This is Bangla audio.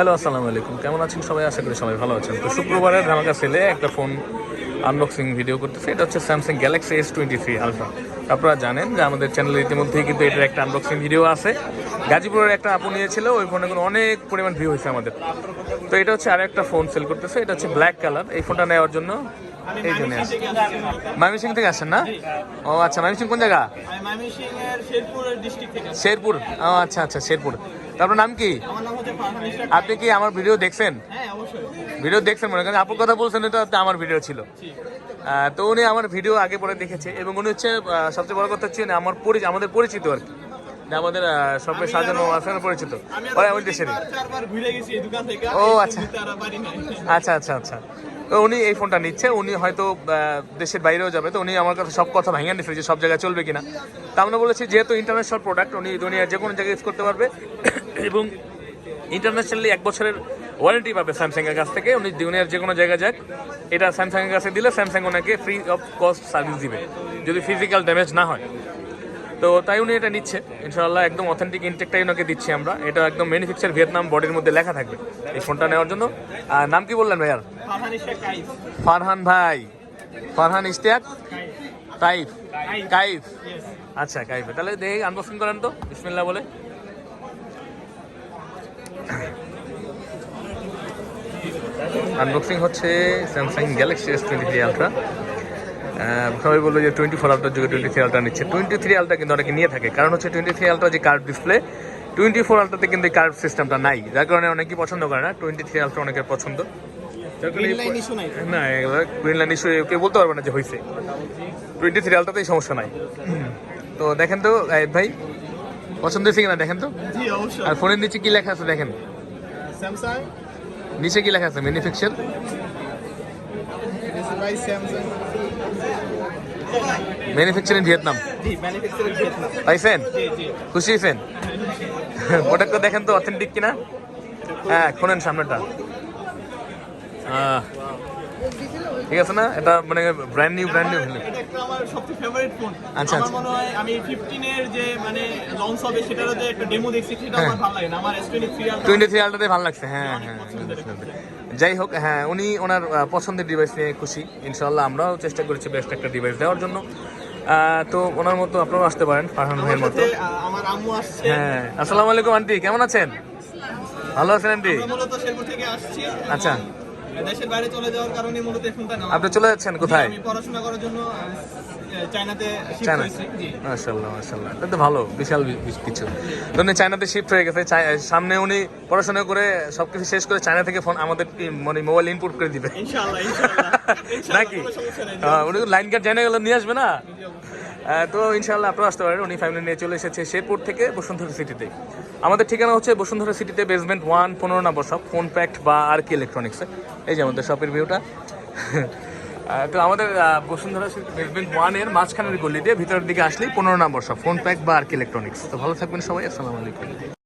হ্যালো আসসালামু আলাইকুম। কেমন আছেন সবাই? আশা করি সবাই ভালো আছেন। তো শুক্রবারের ধামাকা সেলে একটা ফোন আনবক্সিং ভিডিও করতেছে। এটা হচ্ছে Samsung Galaxy S twenty three alpha আপনারা জানেন যে আমাদের চ্যানেলে ইতিমধ্যেই কিন্তু এটার একটা আনবক্সিং ভিডিও আছে। গাজীপুরের একটা আপু নিয়েছিল ওই ফোনে কোনো অনেক পরিমাণ ভিউ হয়েছে আমাদের। তো এটা হচ্ছে আর একটা ফোন সেল করতেছে এটা হচ্ছে ব্ল্যাক কালার এই ফোনটা নেওয়ার জন্য এই জন্য ময়মনসিং থেকে আসছেন না? ও আচ্ছা ময়মনসিং কোন জায়গা? শেরপুর। ও আচ্ছা আচ্ছা শেরপুর। তারপর নাম কি? আপনি কি আমার ভিডিও দেখছেন? হ্যাঁ ভিডিও দেখছেন মনে করেন? আপুর কথা বলছেন এটা তো আমার ভিডিও ছিল। তো উনি আমার ভিডিও আগে পরে দেখেছে এবং উনি হচ্ছে সবচেয়ে বড় কথা হচ্ছে আমার পরিচিত আমাদের পরিচিত আর কি। আমাদের সবাই সাজানো আছে পরিচিত। ওরা ওই দেশেরই। ও, আচ্ছা। আচ্ছা আচ্ছা আচ্ছা। তো উনি এই ফোনটা নিচ্ছে উনি হয়তো দেশের বাইরেও যাবে। তো উনি আমার কাছে সব কথা ভেঙে নিচ্ছে যে সব জায়গায় চলবে কিনা। তা আমরা বলেছি যেহেতু ইন্টারন্যাশনাল প্রোডাক্ট উনি দুনিয়ার যে কোনো জায়গায় ইউজ করতে পারবে। এবং ইন্টারন্যাশনালি এক বছরের ওয়ারেন্টি পাবে স্যামসাংয়ের কাছ থেকে। উনি দুনিয়ার যে কোনো জায়গায় যাক এটা স্যামসাংয়ের কাছে দিলে স্যামসাং ওনাকে ফ্রি অফ কস্ট সার্ভিস দিবে যদি ফিজিক্যাল ড্যামেজ না হয়। তো তাই উনি এটা নিচ্ছে। ইনশাআল্লাহ একদম অথেন্টিক ইনটেকটাই ওনাকে দিচ্ছি আমরা। এটা একদম ম্যানুফ্যাকচার ভিয়েতনাম বডির মধ্যে লেখা থাকবে এই ফোনটা নেওয়ার জন্য। আর নাম কি বললেন ভাইয়ার? ফারহান ফারহান ভাই। ফারহান ইশতিয়াক? তাইফ কাইফ। আচ্ছা কাইফ। তাহলে দেখে আনবক্সিং করেন তো। বিসমিল্লাহ বলে। আনবক্সিং হচ্ছে Samsung Galaxy S twenty three ultra সবাই বলল যে টোয়েন্টি ফোর আলট্রার যুগে টোয়েন্টি থ্রি আলট্রা নিচ্ছে। টোয়েন্টি থ্রি আলট্রা কিন্তু অনেকে নিয়ে থাকে। কারণ হচ্ছে টোয়েন্টি থ্রি আলট্রা যে কার্ভ ডিসপ্লে টোয়েন্টি ফোর আলট্রাতে কিন্তু এই কার্ভ সিস্টেমটা নাই। যার কারণে অনেকেই পছন্দ করে না। টোয়েন্টি থ্রি আলট্রা অনেকের পছন্দ। যার লাইন ইস্যু নাই। না গ্রিন লাইন ইস্যু কেউ বলতে পারবে না যে হয়েছে টোয়েন্টি থ্রি আলটাতেই সমস্যা নাই। তো দেখেন তো ভাই পছন্দ হয়েছে কিনা দেখেন তো? আর ফোনের নিচে কি লেখা আছে দেখেন? নিচে কি লেখা আছে? ম্যানুফ্যাকচার ম্যানুফ্যাকচার ইন ভিয়েতনাম পাইছেন খুশি হয়েছেন প্রোডাক্টটা দেখেন তো অথেন্টিক কিনা? হ্যাঁ খোনেন সামনেটা আহ, ঠিক আছে না? এটা মানে ব্র্যান্ড নিউ ব্র্যান্ড নিউ এটা একটা আমার সবচেয়ে ফেভারিট ফোন আচ্ছা, আমার আচ্ছা। মনে হয় আমি 15 এর যে মানে লঞ্চ হবে সেটারও যে একটা ডেমো দেখছি সেটা আমার ভালো লাগে না। আমার S23 আর টোয়েন্টি থ্রি আলটাতে ভালো লাগছে হ্যাঁ হ্যাঁ যাই হোক হ্যাঁ উনি ওনার পছন্দের ডিভাইস নিয়ে খুশি। ইনশাল্লাহ আমরাও চেষ্টা করেছি বেস্ট একটা ডিভাইস দেওয়ার জন্য। তো ওনার মতো আপনারাও আসতে পারেন ফারহান ভাইয়ের মতো। আমার আম্মু আসছে। হ্যাঁ আসসালামু আলাইকুম আন্টি কেমন আছেন? ভালো আছেন আন্টি? মূলত থেকে আসছি। আচ্ছা। দেশের বাইরে চলে যাওয়ার কারণে মূলত আপনি চলে যাচ্ছেন কোথায়? আমি পড়াশোনা করার জন্য চায়নাতে শিফট হয়েছি। এটা তো ভালো বিশাল কিছু। চায়নাতে শিফট হয়ে গেছে। সামনে উনি পড়াশোনা করে সবকিছু শেষ করে চায়না থেকে ফোন আমাদের মানে মোবাইল ইনপুট করে দিবে? ইনশাআল্লাহ ইনশাআল্লাহ। ইনশাআল্লাহ, নাকি উনি লাইন কার্ড জানা গেল নিয়ে আসবে না? তো ইনশাল্লাহ আপনারা আসতে পারেন। উনি ফ্যামিলি নিয়ে চলে এসেছে শেরপুর থেকে বসুন্ধরা সিটিতে আমাদের ঠিকানা হচ্ছে বসুন্ধরা সিটিতে বেসমেন্ট ওয়ান পনেরো নম্বর শপ ফোন প্যাক্ট বা আর কি ইলেকট্রনিক্সে এই যে আমাদের শপের ভিউটা তো আমাদের বসুন্ধরা সিটি বেসমেন্ট ওয়ানের মাঝখানের গলি দিয়ে ভিতরের দিকে আসলেই পনেরো নম্বর শপ ফোন প্যাক বা আর কি ইলেকট্রনিক্স তো ভালো থাকবেন সবাই, আসসালামু আলাইকুম।